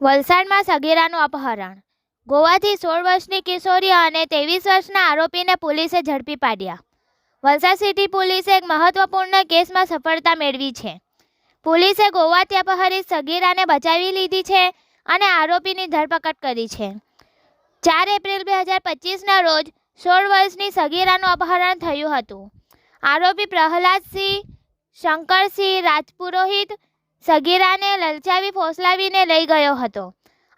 વલસાડમાં સગીરાનું અપહરણ. ગોવાથી સોળ વર્ષની કિશોરી અને ત્રેવીસ વર્ષના આરોપીને પોલીસે ઝડપી પાડ્યા. વલસાડ સિટી પોલીસે એક મહત્વપૂર્ણ કેસમાં સફળતા મેળવી છે. પોલીસે ગોવાથી અપહરિત સગીરાને બચાવી લીધી છે અને આરોપીની ધરપકડ કરી છે. ચાર એપ્રિલ બે હજાર પચીસના રોજ સોળ વર્ષની સગીરાનું અપહરણ થયું હતું. આરોપી પ્રહલાદસિંહ, શંકરસિંહ, રાજપુરોહિત સગીરાને લલચાવી ફોસલાવીને લઈ ગયો હતો.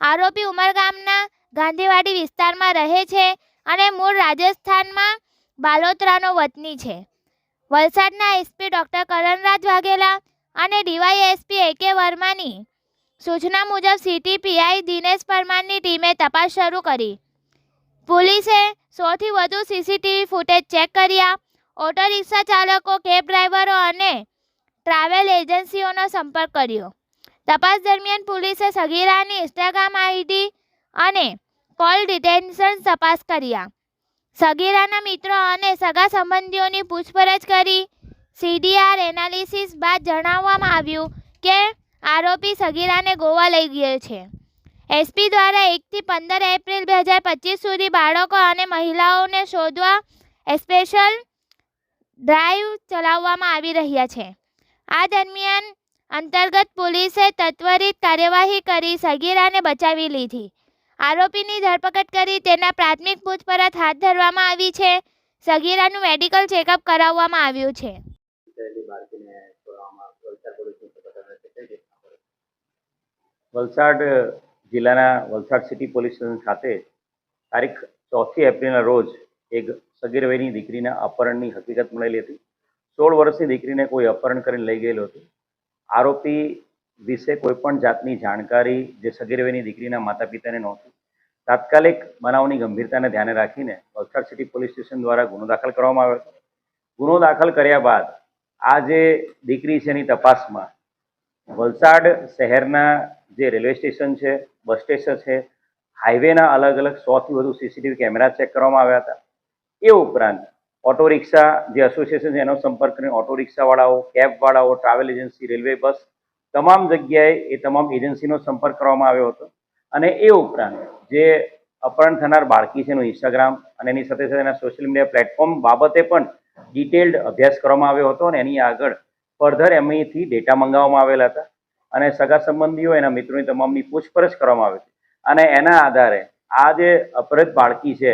આરોપી ઉમરગામના ગાંધીવાડી વિસ્તારમાં રહે છે અને મૂળ રાજસ્થાનમાં બાલોતરાનો વતની છે. વલસાડના એસપી ડૉક્ટર કરણરાજ વાઘેલા અને ડીવાયએસપી એ કે વર્માની સૂચના મુજબ સિટી પીઆઈ દિનેશ પરમારની ટીમે તપાસ શરૂ કરી. પોલીસે સોથી વધુ સીસીટીવી ફૂટેજ ચેક કર્યા. ઓટો રિક્ષા ચાલકો, કેબ ડ્રાઈવરો અને ટ્રાવેલ એજન્સીઓનો સંપર્ક કર્યો. તપાસ દરમિયાન પોલીસે સગીરાની ઇન્સ્ટાગ્રામ આઈડી અને કોલ ડિટેન્શન તપાસ કર્યા. સગીરાના મિત્રો અને સગા સંબંધીઓની પૂછપરછ કરી સીડીઆર એનાલિસિસ બાદ જણાવવામાં આવ્યું કે આરોપી સગીરાને ગોવા લઈ ગયો છે. એસપી દ્વારા એકથી પંદર એપ્રિલ બે હજાર પચીસ સુધી બાળકો અને મહિલાઓને શોધવા સ્પેશિયલ ડ્રાઈવ ચલાવવામાં આવી રહ્યા છે. આ દરમિયાન અંતર્ગત પોલીસે તત્વરિત કાર્યવાહી કરી સગીરાને બચાવી લીધી. આરોપીની ધરપકડ કરી તેના પ્રાથમિક પૂછપરછ હાથ ધરવામાં આવી છે. સગીરાનું મેડિકલ ચેકઅપ કરાવવામાં આવ્યું છે? વલસાડ જિલ્લાના વલસાડ સિટી પોલીસ સ્ટેશન ખાતે તારીખ ચોથી એપ્રિલના રોજ એક સગીરભાઈની દીકરીના અપહરણની હકીકત મળેલી હતી. સોળ વર્ષની દીકરીને કોઈ અપહરણ કરીને લઈ ગયેલો હતો. આરોપી વિશે કોઈ પણ જાતની જાણકારી જે સગીરવેની દીકરીના માતા પિતાને નહોતી. તાત્કાલિક બનાવની ગંભીરતાને ધ્યાને રાખીને વલસાડ સિટી પોલીસ સ્ટેશન દ્વારા ગુનો દાખલ કરવામાં આવ્યો હતો. ગુનો દાખલ કર્યા બાદ આ જે દીકરી છે એની તપાસમાં વલસાડ શહેરના જે રેલવે સ્ટેશન છે, બસ સ્ટેશન છે, હાઈવેના અલગ અલગ સોથી વધુ સીસીટીવી કેમેરા ચેક કરવામાં આવ્યા હતા. એ ઉપરાંત ઓટો રિક્ષા જે એસોસિએશન છે, એનો સંપર્ક કરીને ઓટો રિક્ષાવાળાઓ, કેબવાળાઓ ટ્રાવેલ એજન્સી રેલવે બસ તમામ જગ્યાએ એ તમામ એજન્સીનો સંપર્ક કરવામાં આવ્યો હતો. અને એ ઉપરાંત જે અપહરણ થનાર બાળકી છે એનું ઇન્સ્ટાગ્રામ અને એની સાથે સાથે એના સોશિયલ મીડિયા પ્લેટફોર્મ બાબતે પણ ડિટેલ્ડ અભ્યાસ કરવામાં આવ્યો હતો અને એની આગળ ફર્ધર એમઈથી ડેટા મંગાવવામાં આવેલા હતા. અને સગા સંબંધીઓ, એના મિત્રોની તમામની પૂછપરછ કરવામાં આવી હતી. અને એના આધારે આ જે અપહૃત બાળકી છે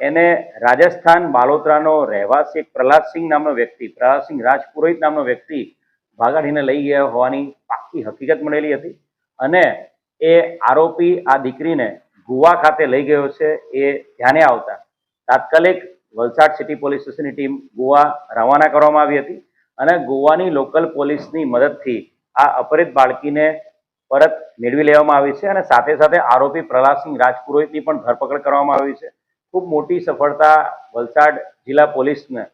એને રાજસ્થાન બાલોતરાનો રહેવાસી પ્રહલાદસિંહ નામનો વ્યક્તિ પ્રહલાદસિંહ રાજપુરોહિત નામનો વ્યક્તિ ભાગાડીને લઈ ગયા હોવાની પાકી હકીકત મળેલી હતી. અને એ આરોપી, આ દીકરીને ગુવા ખાતે લઈ ગયો છે, એ ધ્યાને આવતા તાત્કાલિક વલસાડ સિટી પોલીસ સ્ટેશનની ટીમ ગોવા રવાના કરવામાં આવી હતી અને ગોવાની લોકલ પોલીસની મદદથી આ અપહરિત બાળકીને પરત મેળવી લેવામાં આવી છે અને સાથે સાથે આરોપી પ્રહલાદસિંહ રાજપુરોહિતની પણ ધરપકડ કરવામાં આવી છે. ખૂબ મોટી સફળતા વલસાડ જિલ્લા પોલીસને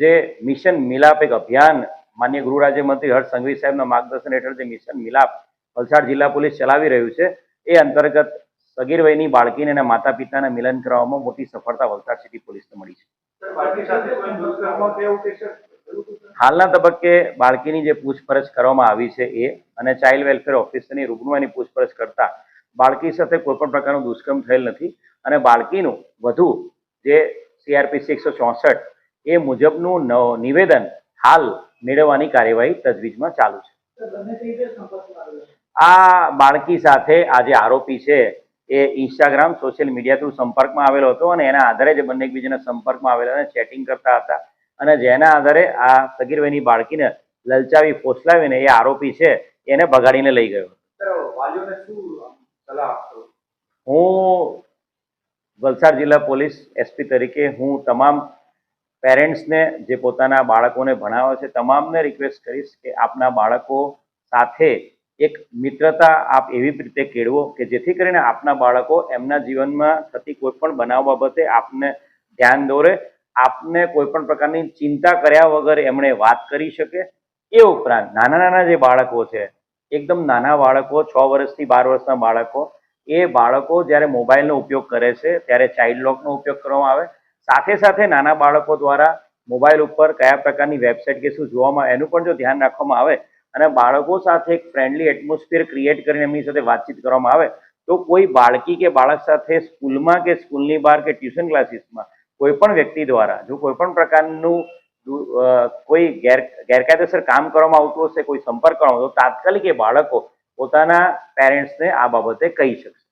જે મિશન મિલાપ એક અભિયાન માન્ય ગૃહ રાજ્યમંત્રી હર્ષ સંઘવી સાહેબના માર્ગદર્શન હેઠળ જે મિશન મિલાપ વલસાડ જિલ્લા પોલીસ ચલાવી રહ્યું છે એ અંતર્ગત સગીર વયની બાળકીને અને માતા પિતાને મિલન કરવામાં મોટી સફળતા વલસાડ સિટી પોલીસને મળી છે? હાલના તબક્કે બાળકીની જે પૂછપરછ કરવામાં આવી છે એ અને ચાઇલ્ડ વેલફેર ઓફિસરની રૂબરૂ એની પૂછપરછ કરતા બાળકી સાથે કોઈ પણ પ્રકારનું દુષ્કર્મ થયેલ નથી અને બાળકીનું વધુ જે સીઆરપીસી એકસો ચોસઠ એ મુજબનું નિવેદન હાલ મેળવવાની કાર્યવાહી તજવીજમાં ચાલુ છે? આ બાળકી સાથે આ જે આરોપી છે એ ઇન્સ્ટાગ્રામ સોશિયલ મીડિયા થ્રુ સંપર્કમાં આવેલો હતો અને એના આધારે જે બંને એકબીજાના સંપર્કમાં આવેલા અને ચેટિંગ કરતા હતા અને જેના આધારે આ સગીર વયની બાળકીને લલચાવી ફોસલાવીને એ આરોપી છે એને ભગાડીને લઈ ગયો હું વલસાડ જિલ્લા પોલીસ એસપી તરીકે હું તમામ પેરેન્ટ્સને, જે પોતાના બાળકોને ભણાવે છે, તમામને રિક્વેસ્ટ કરીશ કે આપના બાળકો સાથે એક મિત્રતા આપ એવી રીતે કેળવો કે જેથી કરીને આપના બાળકો એમના જીવનમાં થતી કોઈ પણ બનાવ બાબતે આપને ધ્યાન દોરે, આપને કોઈ પણ પ્રકારની ચિંતા કર્યા વગર એમણે વાત કરી શકે. એ ઉપરાંત નાના નાના જે બાળકો છે એકદમ નાના બાળકો, છ વર્ષથી બાર વર્ષના બાળકો, એ બાળકો જ્યારે મોબાઈલનો ઉપયોગ કરે છે, ત્યારે ચાઇલ્ડ લોકનો ઉપયોગ કરવામાં આવે. સાથે સાથે નાના બાળકો દ્વારા મોબાઈલ ઉપર કયા પ્રકારની વેબસાઇટ કે શું જોવામાં એનું પણ જો ધ્યાન રાખવામાં આવે અને બાળકો સાથે એક ફ્રેન્ડલી એટમોસ્ફિયર ક્રિએટ કરીને એમની સાથે વાતચીત કરવામાં આવે, તો કોઈ બાળકી કે બાળક સાથે સ્કૂલમાં કે સ્કૂલની બહાર કે ટ્યુશન ક્લાસીસમાં કોઈ પણ વ્યક્તિ દ્વારા, જો કોઈ પણ પ્રકારનું કોઈ ગેર, ગેરકાયદેસર કામ કરવામાં આવતું હશે, કોઈ સંપર્ક કરવામાં તો તાત્કાલિક એ બાળકો પોતાના પેરેન્ટ્સને આ બાબતે કહી શકશે.